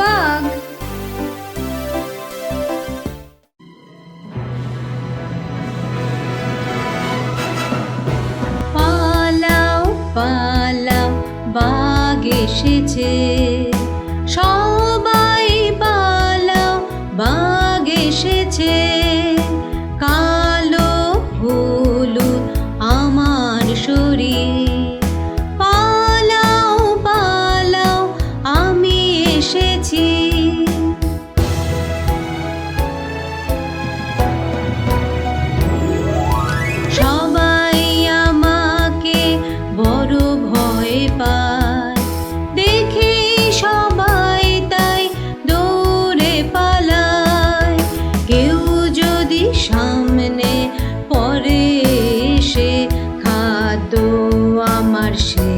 বাঘ। পালাও পালাও বাঘ এসেছে। সবাই আমার সে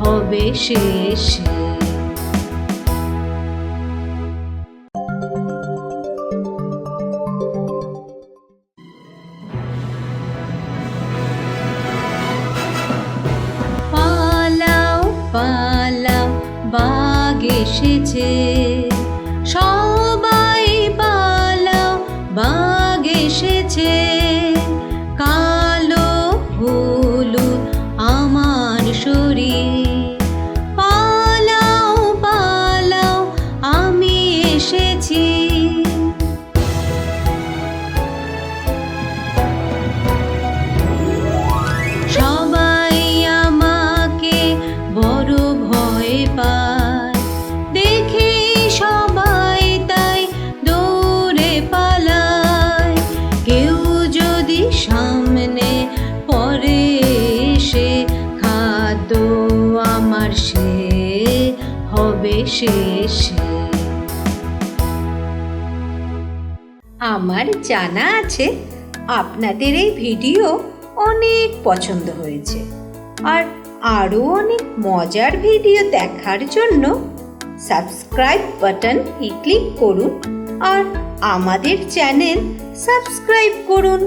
হবে শেষে। পালাও এসেছে। সবাই পালাও বাঘ এসেছে। সামনে পরে এসে খাদ্য আমার সে হবে শেষে। আমার জানা আছে আপনাদের এই ভিডিও অনেক পছন্দ হয়েছে আর আরও অনেক মজার ভিডিও দেখার জন্য সাবস্ক্রাইব বাটন ক্লিক করুন আর আমাদের চ্যানেল সাবস্ক্রাইব করুন।